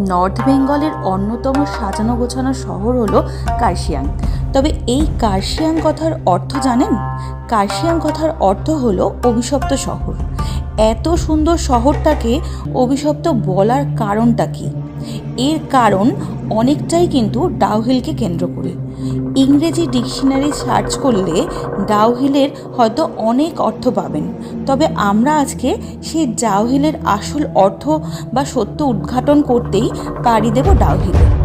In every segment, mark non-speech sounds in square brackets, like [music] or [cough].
North বেঙ্গলের অন্যতম সাজানো গোছানো শহর হলো কার্শিয়াং। তবে এই কার্শিয়াং কথার অর্থ জানেন? কার্শিয়াং কথার অর্থ হলো অভিশপ্ত শহর। এত সুন্দর শহরটাকে অভিশপ্ত বলার কারণটা কি? এর কারণ অনেকটাই কিন্তু ডাউহিলকে কেন্দ্র করে। ইংরেজি ডিকশনারি সার্চ করলে ডাউহিলের হয়তো অনেক অর্থ পাবেন। তবে আমরা আজকে সেই ডাউহিলের আসল অর্থ বা সত্য উদ্ঘাটন করতেই পাড়ি দেব ডাউহিলে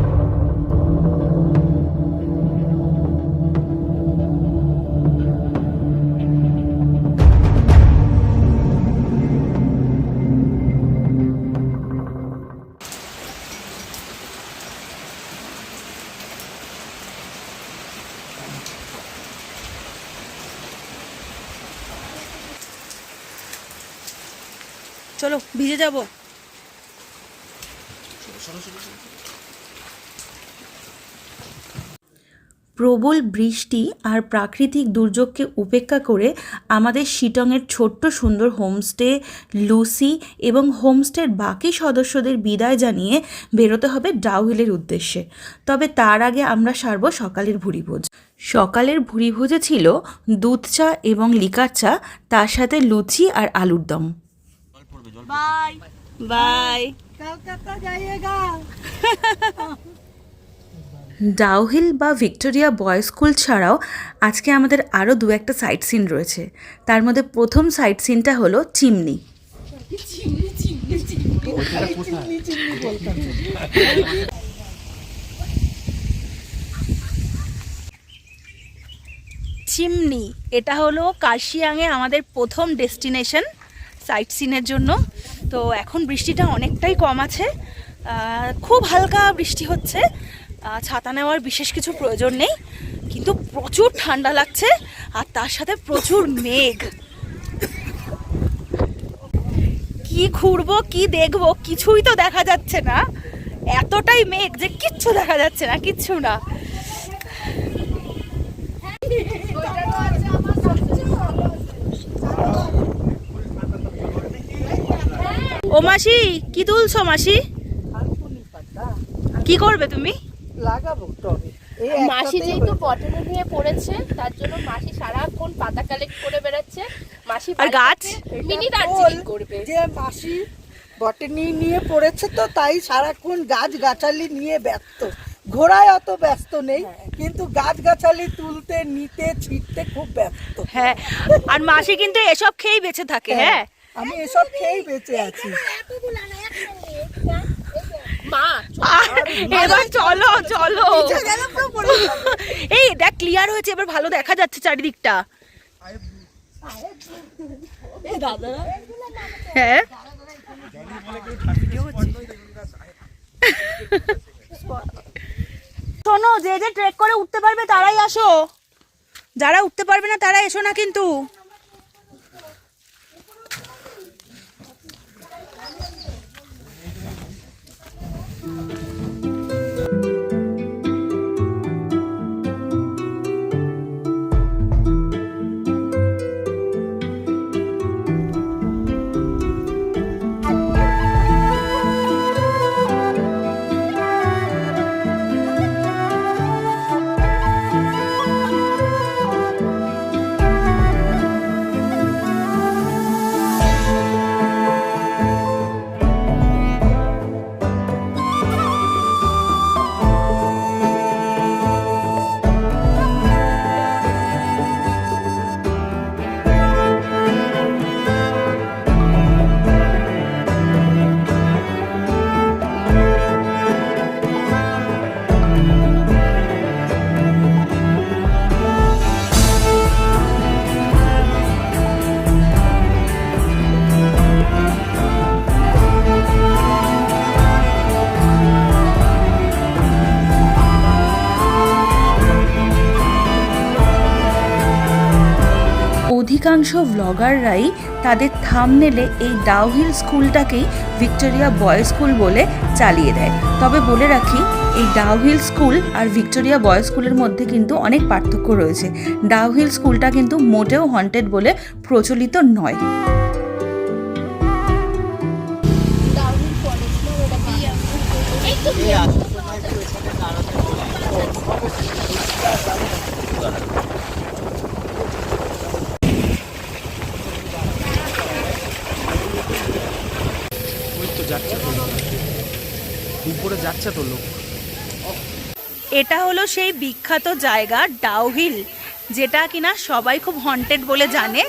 ভিজে যাব। প্রবল বৃষ্টি আর প্রাকৃতিক দুর্যোগকে উপেক্ষা করে আমাদের শিটংয়ের ছোট্ট সুন্দর হোমস্টে লুসি এবং হোমস্টের বাকি সদস্যদের বিদায় জানিয়ে বেরোতে হবে ডাউহিলের উদ্দেশ্যে। তবে তার আগে আমরা সারব সকালের ভুরিভোজ। সকালের ভুরিভোজে ছিল দুধ চা এবং লিকার চা, তার সাথে লুচি আর আলুর দম। বাই বাই কলকাতা যাইয়েগা ডাউহিল বা ভিক্টোরিয়া বয় স্কুল ছাড়াও আজকে আমাদের আরও দু একটা সাইট সিন রয়েছে। তার মধ্যে প্রথম সাইট সিনটা হলো চিমনি। চিমনি এটা হলো কার্শিয়াংয়ে আমাদের প্রথম ডেস্টিনেশন সাইট সিনের জন্য। তো এখন বৃষ্টিটা অনেকটাই কম আছে। খুব হালকা বৃষ্টি হচ্ছে। ছাতা নেওয়ার বিশেষ কিছু প্রয়োজন নেই। কিন্তু প্রচুর ঠান্ডা লাগছে আর তার সাথে প্রচুর মেঘ। কি ঘুরবো, কি দেখব, কিছুই তো দেখা যাচ্ছে না। এতটাই মেঘ যে কিচ্ছু দেখা যাচ্ছে না, কিচ্ছু না। ও মাসি কি তুলছো মাসি? কি করবে তুমি? লাগাবো টবে। মাসি যেহেতু পটনে নিয়ে পড়েছে তার জন্য মাসি সারাক্ষণ পাতা কালেক্ট করে বেড়াচ্ছে। মাসি আর গাছ? মিনি দার্জিলিং করবে। যে মাসি বটেনি নিয়ে পড়েছে তো তাই সারাক্ষণ গাছ গাছালি নিয়ে ব্যস্ত। ঘোড়ায় অত ব্যস্ত নেই কিন্তু গাছ গাছালি তুলতে নিতে ছিটতে খুব ব্যস্ত। হ্যাঁ আর মাসি কিন্তু এসব খেয়েই বেঁচে থাকে হ্যাঁ? আমি এসব খেয়েই বেঁচে আছি। এবার চলো চলো। এই দেখ ক্লিয়ার হয়েছে এবার ভালো দেখা যাচ্ছে চারিদিকটা। হ্যাঁ? শোনো যে যে ট্রেক করে উঠতে পারবে তারাই আসো। যারা উঠতে পারবে না তারা এসো না কিন্তু। অধিকাংশ ভ্লগাররাই তাদের থামনেলে এই ডাউহিল স্কুলটাকেই ভিক্টোরিয়া বয়েজ স্কুল বলে চালিয়ে দেয়। তবে বলে রাখি, এই ডাউহিল স্কুল আর ভিক্টোরিয়া বয়েজ স্কুলের মধ্যে কিন্তু অনেক পার্থক্য রয়েছে। ডাউহিল স্কুলটা কিন্তু মোটেও হন্টেড বলে প্রচলিত নয়। ডাউনহিল কলেজ না ওটা ওই তো যাচ্ছে তো লোক। উপরে যাচ্ছে তো লোক। এটা হলো সেই বিখ্যাত জায়গা ডাউহিল যেটা কিনা সবাই খুব হন্টেড বলে জানে।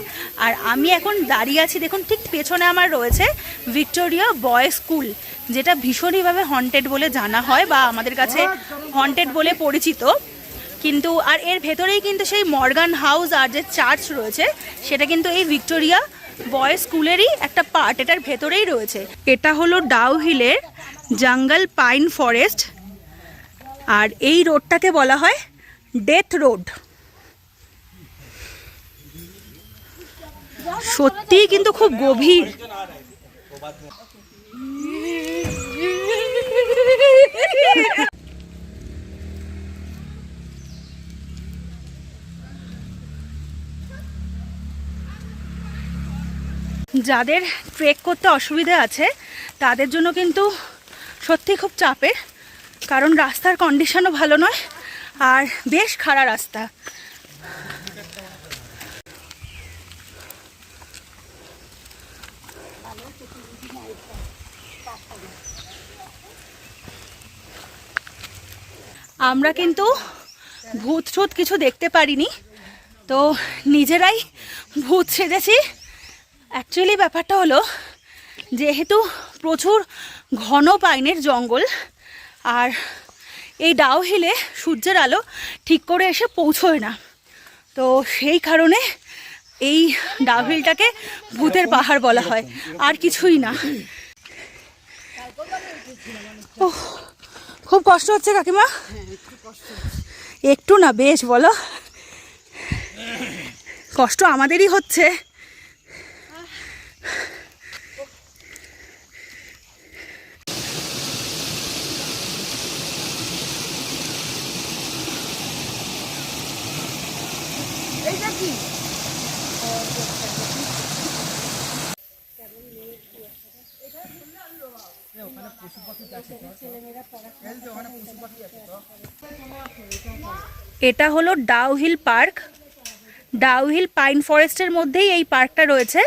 আর আমি এখন দাঁড়িয়ে আছি, দেখুন ঠিক পেছনে আমার রয়েছে ভিক্টোরিয়া বয়েজ স্কুল, যেটা ভীষণইভাবে হন্টেড বলে জানা হয় বা আমাদের কাছে হন্টেড বলে পরিচিত। কিন্তু, আর এর ভেতরেই কিন্তু সেই মর্গান হাউস আর যে চার্চ রয়েছে, সেটা কিন্তু এই ভিক্টোরিয়া বয়েজ স্কুলেরই একটা পার্ট এটার ভেতরেই রয়েছে। এটা হলো ডাউহিলের জঙ্গল পাইন ফরেস্ট, আর এই রোডটাকে বলা হয় ডেথ রোড। সত্যিই কিন্তু খুব গভীর। যাদের ট্রেক করতে অসুবিধা আছে, তাদের জন্য কিন্তু সত্যি খুব চাপের কারণ রাস্তার কন্ডিশনও ভালো নয়, আর বেশ খাড়া রাস্তা। আমরা কিন্তু ভূত টুত কিছু দেখতে পারিনি, তো নিজেরাই ভূত সেজেছি। অ্যাকচুয়ালি ব্যাপারটা হলো যেহেতু প্রচুর ঘন পাইনের জঙ্গল আর এই ডাও হিলে সূর্যের আলো ঠিক করে এসে পৌঁছয় না। তো সেই কারণে এই ডাউহিলটাকে ভূতের পাহাড় বলা হয় আর কিছুই না। ওহ, খুব কষ্ট হচ্ছে কাকিমা? একটু না বেশ বলো। কষ্ট আমাদেরই হচ্ছে। এটা হলো ডাউহিল পার্ক। ডাউহিল পাইন ফরেস্টের মধ্যেই এই পার্কটা রয়েছে।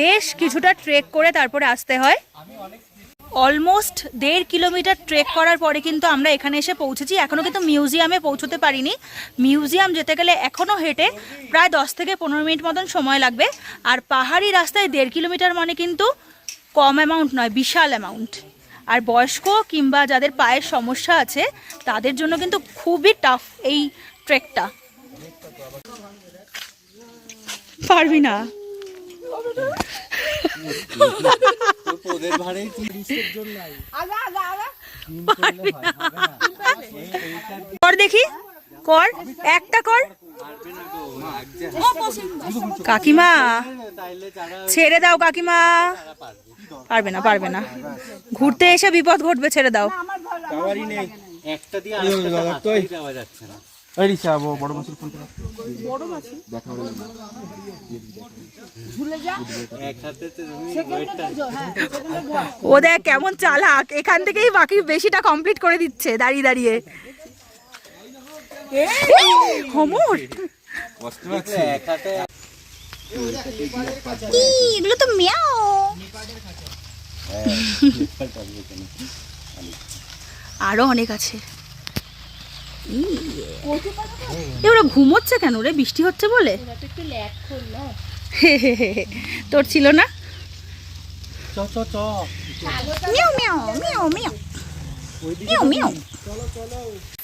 বেশ কিছুটা ট্রেক করে তারপরে আসতে হয়। অলমোস্ট দেড় কিলোমিটার ট্রেক করার পরে কিন্তু আমরা এখানে এসে পৌঁছেছি। এখনও কিন্তু মিউজিয়ামে পৌঁছতে পারিনি। মিউজিয়াম যেতে গেলে এখনও হেঁটে প্রায় দশ থেকে পনেরো মিনিট মতন সময় লাগবে। আর পাহাড়ি রাস্তায় দেড় কিলোমিটার মানে কিন্তু কম অ্যামাউন্ট নয়, বিশাল অ্যামাউন্ট আর বয়স্ক কিংবা যাদের পায়ের সমস্যা আছে, তাদের জন্য কিন্তু খুবই টাফ এই ট্রেকটা। পারবি না? [laughs] ওদের কর দেখি কর একটা কর। কাকিমা ছেড়ে দাও কাকিমা। পারবে না পারবে না। ঘুরতে এসে বিপদ ঘটবে ছেড়ে দাও। একটা দিয়ে যাচ্ছে না। এই রিসা ব- বড় মাছের ফোনটা এক হাতে তো তুমি ওয়েটটা ও দেখ কেমন চালাক। এখান থেকেই বাকি বেশিটা কমপ্লিট করে দিচ্ছে দাঁড়িয়ে দাঁড়িয়ে। হোমর। এগুলো তো মিয়াও। [laughs] আরও অনেক আছে। এ ওরা ঘুমোচ্ছে কেন রে? বৃষ্টি হচ্ছে বলে? তোর ছিল না? Meow meow meow meow meow. Meow meow. এ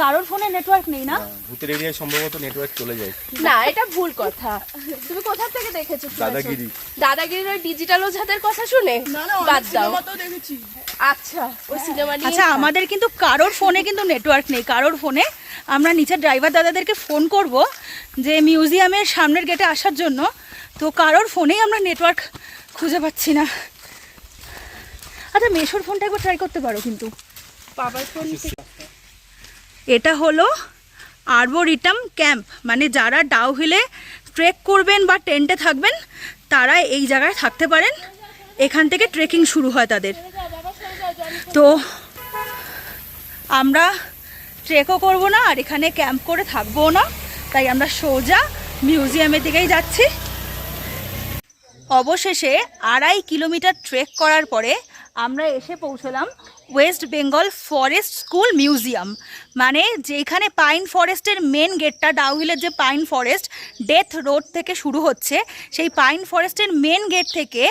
কারোর ফোনে নেটওয়ার্ক নেই না? ভূতের এরিয়ায় সম্ভবত নেটওয়ার্ক চলে যায়। না এটা ভুল কথা। [laughs] তুমি কোথা থেকে দেখেছ দাদাগিরি। দাদাগিরির ওই ডিজিটাল ওঝাদের কথা শুনে? বাদ দাও। আচ্ছা ওই সিনেমা আচ্ছা আমাদের কিন্তু কারোর ফোনে কিন্তু নেটওয়ার্ক নেই কারোর ফোনে। আমরা নিচের ড্রাইভার দাদাদেরকে ফোন করব যে মিউজিয়ামের সামনের গেটে আসার জন্য। তো কারোর ফোনেই আমরা নেটওয়ার্ক খুঁজে পাচ্ছি না। আচ্ছা মেশোর ফোনটা একবার ট্রাই করতে পারো কিন্তু। বাবার ফোন এটা হলো আরবোরিটাম ক্যাম্প। মানে যারা ডাউহিলে ট্রেক করবেন বা টেন্টে থাকবেন তারা এই জায়গায় থাকতে পারেন। এখান থেকে ট্রেকিং শুরু হয় তাদের। তো আমরা ট্রেকও করব না, আর এখানে ক্যাম্প করে থাকব না। তাই আমরা সোজা মিউজিয়ামের দিকেই যাচ্ছি। অবশেষে আড়াই কিলোমিটার ট্রেক করার পরে আমরা এসে পৌঁছলাম West Bengal forest school museum. মানে যেখানে পাইন ফরেস্টের মেন গেটটা, ডাউহিলের যে পাইন ফরেস্ট, ডেথ রোড থেকে শুরু হচ্ছে, সেই পাইন ফরেস্টের মেন গেট থেকে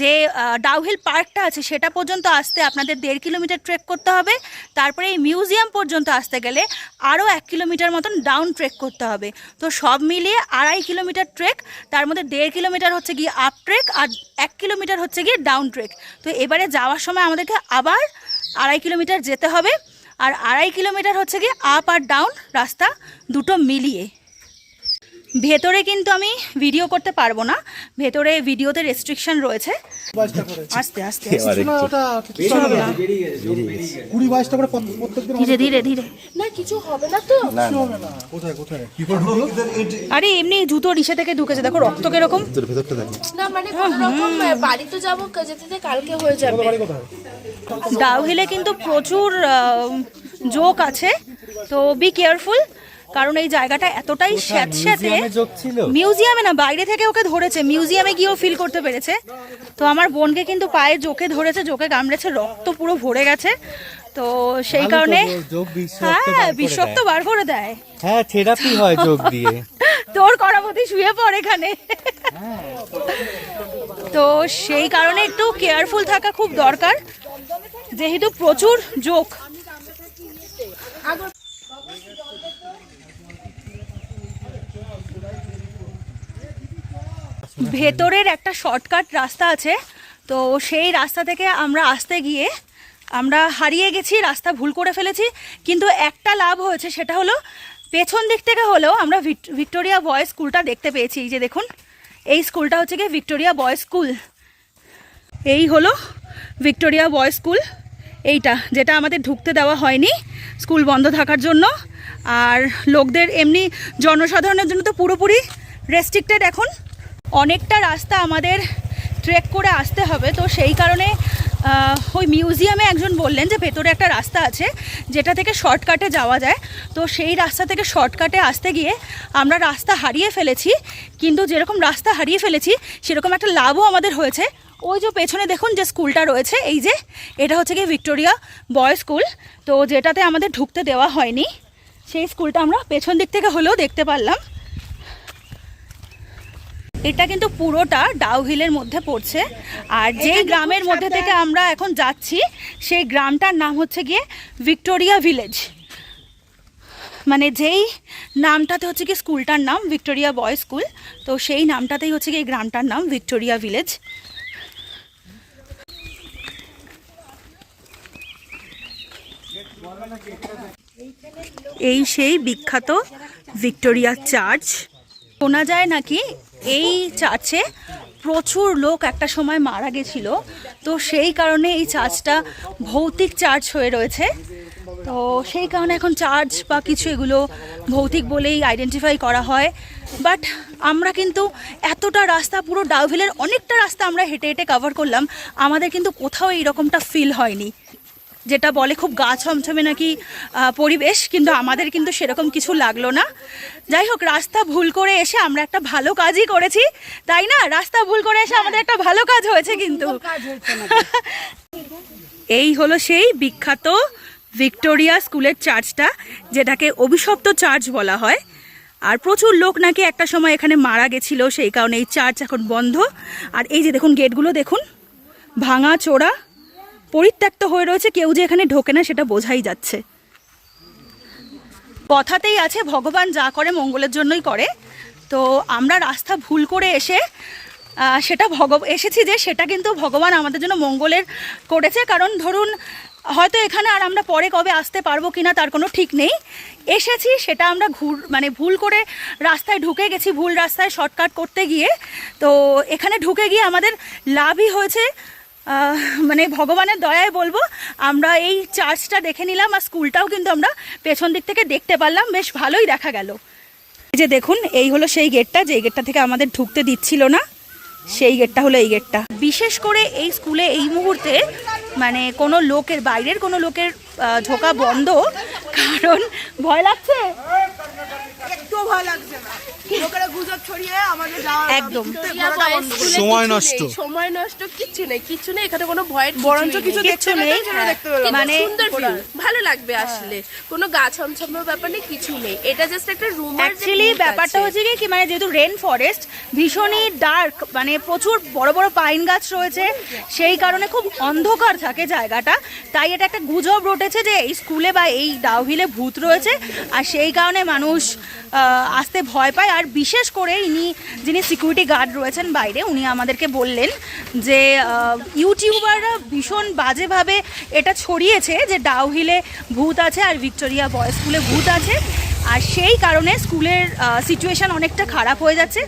যে ডাউহিল পার্কটা আছে, সেটা পর্যন্ত আসতে আপনাদের দেড় কিলোমিটার ট্রেক করতে হবে। তারপরে এই মিউজিয়াম পর্যন্ত আসতে গেলে আরও এক কিলোমিটার মতন ডাউন ট্রেক করতে হবে। তো সব মিলিয়ে আড়াই কিলোমিটার ট্রেক, তার মধ্যে দেড় কিলোমিটার হচ্ছে গিয়ে আপ ট্রেক আর এক কিলোমিটার হচ্ছে গিয়ে ডাউন ট্রেক। তো এবারে যাওয়ার সময় আমাদেরকে আবার আড়াই কিলোমিটার যেতে হবে। আর আড়াই কিলোমিটার হচ্ছে গিয়ে আপ আর ডাউন রাস্তা দুটো মিলিয়ে। ভেতরে কিন্তু আমি ভিডিও করতে পারব না। ভেতরে ভিডিওতে রেস্ট্রিকশন রয়েছে। আস্তে আস্তে ধীরে ধীরে ধীরে। না কিছু হবে না তো। কোথায় কোথায়? কি করে ঢুকলো আরে এমনি জুতো ইসে থেকে ঢুকেছে। দেখো রক্ত কীরকম। ভেতরটা দেখো। না মানে কোনো রকম আহ, বাড়ি তো যাব যেতে যেতে কালকে হয়ে যাবে। কোথায়? ডাউহিলে কিন্তু প্রচুর জোক আছে। তো বি কেয়ারফুল কারণ এই জায়গাটা এতটাই স্যাঁতস্যাঁতে মিউজিয়ামে না বাইরে থেকে ওকে ধরেছে মিউজিয়ামে গিয়েও ফিল করতে পেরেছে। তো আমার বোনকে কিন্তু পায়ে জোকে ধরেছে জোকে কামড়েছে রক্ত পুরো ভরে গেছে। তো সেই কারণে যোগ হ্যাঁ বার করে বার করে দেয়। হ্যাঁ থেরাপি হয় যোগ দিয়ে। তোর করামতি শুয়ে পড় এখানে। তো সেই কারণে একটু কেয়ারফুল থাকা খুব দরকার যেহেতু প্রচুর জোক ভেতরের একটা শর্টকাট রাস্তা আছে, তো সেই রাস্তা থেকে আমরা আসতে গিয়ে আমরা হারিয়ে গেছি, রাস্তা ভুল করে ফেলেছি, কিন্তু একটা লাভ হয়েছে, সেটা হলো পেছন দিক থেকে হলেও আমরা ভিক- ভিক্টোরিয়া বয়েজ স্কুলটা দেখতে পেয়েছি। এই যে দেখুন, এই স্কুলটা হচ্ছে গিয়ে ভিক্টোরিয়া বয়েজ স্কুল। এই হলো ভিক্টোরিয়া বয়েজ স্কুল। এইটা, যেটা আমাদের ঢুকতে দেওয়া হয়নি স্কুল বন্ধ থাকার জন্য। আর লোকদের এমনি জনসাধারণের জন্য তো পুরোপুরি রেস্ট্রিক্টেড এখন। অনেকটা রাস্তা আমাদের ট্রেক করে আসতে হবে। তো সেই কারণে ওই মিউজিয়ামে একজন বললেন যে ভেতরে একটা রাস্তা আছে, যেটা থেকে শর্টকাটে যাওয়া যায়। তো সেই রাস্তা থেকে শর্টকাটে আসতে গিয়ে আমরা রাস্তা হারিয়ে ফেলেছি, কিন্তু যেরকম রাস্তা হারিয়ে ফেলেছি, সেরকম একটা লাভও আমাদের হয়েছে। ওই যে পেছনে দেখুন যে স্কুলটা রয়েছে, এই যে এটা হচ্ছে গিয়ে ভিক্টোরিয়া বয় স্কুল তো যেটাতে আমাদের ঢুকতে দেওয়া হয়নি, সেই স্কুলটা আমরা পেছন দিক থেকে হলেও দেখতে পারলাম। এটা কিন্তু পুরোটা ডাউহিলের মধ্যে পড়ছে। আর যেই গ্রামের মধ্যে থেকে আমরা এখন যাচ্ছি সেই গ্রামটার নাম হচ্ছে গিয়ে ভিক্টোরিয়া ভিলেজ। মানে যেই নামটাতে হচ্ছে কি স্কুলটার নাম ভিক্টোরিয়া বয় স্কুল তো সেই নামটাতেই হচ্ছে কি এই গ্রামটার নাম ভিক্টোরিয়া ভিলেজ। এই সেই বিখ্যাত ভিক্টোরিয়া চার্চ। শোনা যায় নাকি এই চার্চে প্রচুর লোক একটা সময় মারা গেছিল। তো সেই কারণে এই চার্চটা ভৌতিক চার্চ হয়ে রয়েছে। তো সেই কারণে এখন চার্চ বা কিছু এগুলো ভৌতিক বলেই আইডেন্টিফাই করা হয়। বাট আমরা কিন্তু এতটা রাস্তা, পুরো ডাউভিলের অনেকটা রাস্তা আমরা হেঁটে হেঁটে কভার করলাম। আমাদের কিন্তু কোথাও এইরকমটা ফিল হয়নি। যেটা বলে খুব গা ছমছমে নাকি পরিবেশ কিন্তু আমাদের কিন্তু সেরকম কিছু লাগল না। যাই হোক রাস্তা ভুল করে এসে আমরা একটা ভালো কাজই করেছি তাই না? রাস্তা ভুল করে এসে আমাদের একটা ভালো কাজ হয়েছে কিন্তু। [laughs] এই হলো সেই বিখ্যাত ভিক্টোরিয়া স্কুলের চার্চটা যেটাকে অভিশপ্ত চার্চ বলা হয়। আর প্রচুর লোক নাকি একটা সময় এখানে মারা গেছিল সেই কারণে এই চার্চ এখন বন্ধ। আর এই যে দেখুন গেটগুলো দেখুন ভাঙা চোরা। পরিত্যক্ত হয়ে রয়েছে, কেউ যে এখানে ঢোকে না, সেটা বোঝাই যাচ্ছে। কথাতেই আছে, ভগবান যা করে মঙ্গলের জন্যই করে। তো আমরা রাস্তা ভুল করে এসে সেটা ভগ এসেছি যে সেটা কিন্তু ভগবান আমাদের জন্য মঙ্গলের করেছে। কারণ ধরুন, হয়তো এখানে আর আমরা পরে কবে আসতে পারব কি না তার কোনো ঠিক নেই। এসেছি, সেটা আমরা ঘুর মানে ভুল করে রাস্তায় ঢুকে গেছি, ভুল রাস্তায় শর্টকাট করতে গিয়ে। তো এখানে ঢুকে গিয়ে আমাদের লাভই হয়েছে। মানে ভগবানের দয়ায় বলব, আমরা এই চার্চটা দেখে নিলাম আর স্কুলটাও কিন্তু আমরা পেছন দিক থেকে দেখতে পারলাম, বেশ ভালোই দেখা গেল। এই যে দেখুন, এই হলো সেই গেটটা যেই গেটটা থেকে আমাদের ঢুকতে দিচ্ছিল না, সেই গেটটা হলো এই গেটটা। বিশেষ করে এই স্কুলে এই মুহূর্তে মানে কোনো লোকের, বাইরের কোনো লোকের ঢোকা বন্ধ। কারণ ভয় লাগছে? একটু ভয় লাগছে না। লোকেরা গুজব ছড়িয়ে আমাদের যাওয়া একদম। সময় নষ্ট। নেই, সময় নষ্ট কিচ্ছু নেই কিচ্ছু নেই। এখানে কোনো ভয়ের বরঞ্চ কিছু নেই। দেখতে নেই মানে সুন্দর ভালো লাগবে আসলে। কোনো গা ছমছমের ব্যাপার নেই কিছু নেই। এটা জাস্ট একটা রুম অ্যাকচুয়ালি ব্যাপারটা হচ্ছে কি কি মানে যেহেতু রেন ফরেস্ট ভীষণই ডার্ক মানে প্রচুর বড় বড় পাইন গাছ রয়েছে। সেই কারণে খুব অন্ধকার থাকে জায়গাটা। তাই এটা একটা গুজব রটেছে যে এই স্কুলে বা এই ডাউহিলে ভূত রয়েছে আর সেই কারণে মানুষ আসতে ভয় পায়। আর বিশেষ করে ইনি যিনি সিকিউরিটি গার্ড রয়েছেন বাইরে, উনি আমাদেরকে বললেন যে ইউটিউবাররা ভীষণ বাজেভাবে এটা ছড়িয়েছে যে ডাউহিলে ভূত আছে আর ভিক্টোরিয়া বয় স্কুলে ভূত আছে। আর সেই কারণে স্কুলের সিচুয়েশন অনেকটা খারাপ হয়ে যাচ্ছে।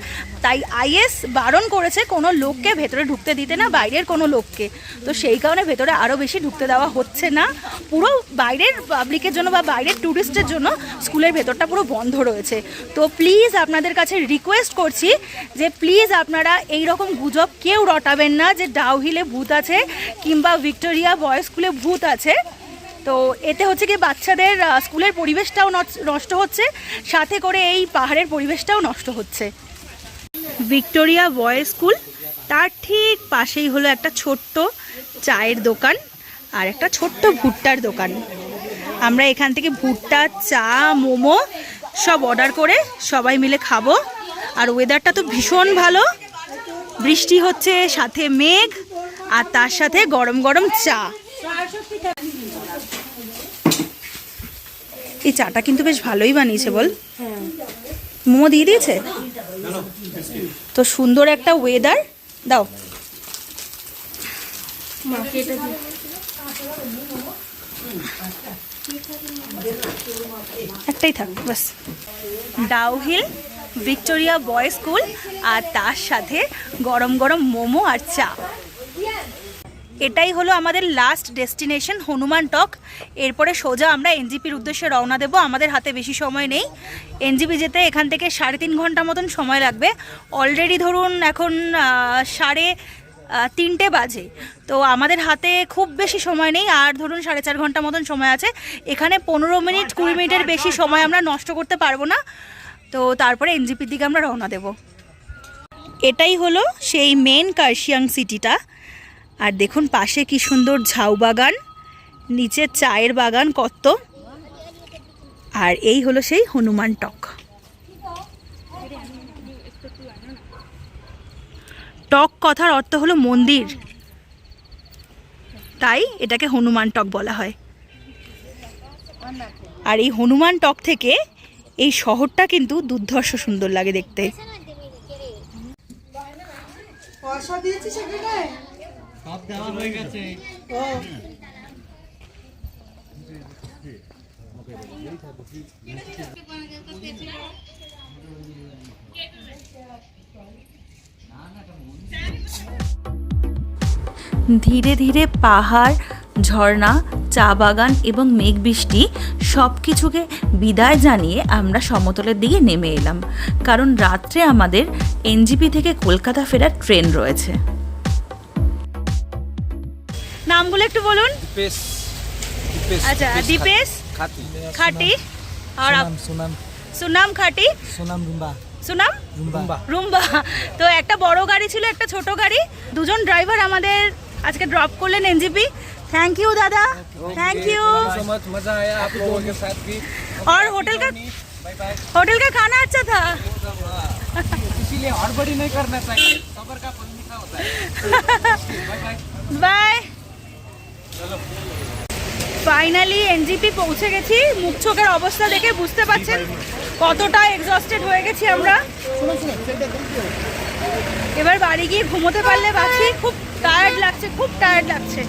তাই আইএস বারণ করেছে কোনো লোককে ভেতরে ঢুকতে দিতে না, বাইরের কোনো লোককে। তো সেই কারণে ভেতরে আরও বেশি ঢুকতে দেওয়া হচ্ছে না। পুরো বাইরের পাবলিকের জন্য বা বাইরের ট্যুরিস্টের জন্য স্কুলের ভেতরটা পুরো বন্ধ রয়েছে। তো প্লিজ আপনাদের কাছে রিকোয়েস্ট করছি যে প্লিজ আপনারা এই রকম গুজব কেউ রটাবেন না যে ডাউহিলে ভূত আছে কিংবা ভিক্টোরিয়া বয়েজ স্কুলে ভূত আছে। তো এতে হচ্ছে কি বাচ্চাদের স্কুলের পরিবেশটাও নষ্ট হচ্ছে, সাথে করে এই পাহাড়ের পরিবেশটাও নষ্ট হচ্ছে। ভিক্টোরিয়া বয়েজ স্কুল, তার ঠিক পাশেই হলো একটা ছোট্ট চায়ের দোকান আর একটা ছোট্ট ভুট্টার দোকান। আমরা এখান থেকে ভুট্টা, চা, মোমো সব অর্ডার করে সবাই মিলে খাব। আর ওয়েদারটা তো ভীষণ ভালো। বৃষ্টি হচ্ছে, সাথে মেঘ আর তার সাথে গরম গরম চা। এই চাটা কিন্তু বেশ ভালোই বানিয়েছে, বল। মোমো দিয়ে দিয়েছে? তো সুন্দর একটা ওয়েদার দাও। একটাই থাক বাস Dow Hill Victoria boys school আর তার সাথে গরম গরম মোমো আর চা। এটাই হলো আমাদের লাস্ট ডেস্টিনেশন হনুমান টক। এরপরে সোজা আমরা এনজিপির উদ্দেশ্যে রওনা দেব। আমাদের হাতে বেশি সময় নেই। এনজিপি যেতে এখান থেকে সাড়ে তিন ঘণ্টা মতন সময় লাগবে। অলরেডি ধরুন এখন সাড়ে তিনটে বাজে। তো আমাদের হাতে খুব বেশি সময় নেই। আর ধরুন সাড়ে চার ঘণ্টা মতন সময় আছে। এখানে পনেরো মিনিট, কুড়ি মিনিটের বেশি সময় আমরা নষ্ট করতে পারব না। তো তারপরে এনজিপির দিকে আমরা রওনা দেব। এটাই হলো সেই মেন কার্শিয়াং সিটিটা আর দেখুন পাশে কি সুন্দর ঝাউ বাগান, নিচে চায়ের বাগান কত। আর এই হলো সেই হনুমান টক। টক কথার অর্থ হলো মন্দির। তাই এটাকে হনুমান টক বলা হয়। আর এই হনুমান টক থেকে এই শহরটা কিন্তু দুর্ধর্ষ সুন্দর লাগে দেখতে। পয়সা দিয়েছি সেখানে সব দেওয়া হয়ে গেছে। ও। ধীরে ধীরে পাহাড় ঝর্ণা চা বাগান এবং মেঘ বৃষ্টি সব কিছুকে বিদায় জানিয়ে আমরা সমতলের দিকে নেমে এলাম। কারণ রাত্রে আমাদের এনজিপি থেকে কলকাতা ফেরার ট্রেন রয়েছে। বলুন পেস আচ্ছা দীপেশ খাতি খাটি আর আপ- সুনাম সুনাম খাটি সুনাম রুম্বা সুনাম রুম্বা রুম্বা তো একটা বড় গাড়ি ছিল একটা ছোট গাড়ি দুজন ড্রাইভার আমাদের আজকে ড্রপ করলেন এনজিপি थैंक यू दादा थैंक यू सो मच मजा आया आप लोगों के साथ भी और होटल का होटल का खाना अच्छा था इसीलिए हड़बड़ी नहीं करना चाहिए सबर का फल मीठा होता है বাই ফাইনালি এনজিপি পৌঁছে গেছি। মুখ চোখের অবস্থা দেখে বুঝতে পারছেন কতটা এক্সস্টেড হয়ে গেছি আমরা। এবার বাড়ি গিয়ে ঘুমোতে পারলে বাঁচি খুব টায়ার্ড লাগছে, খুব টায়ার্ড লাগছে।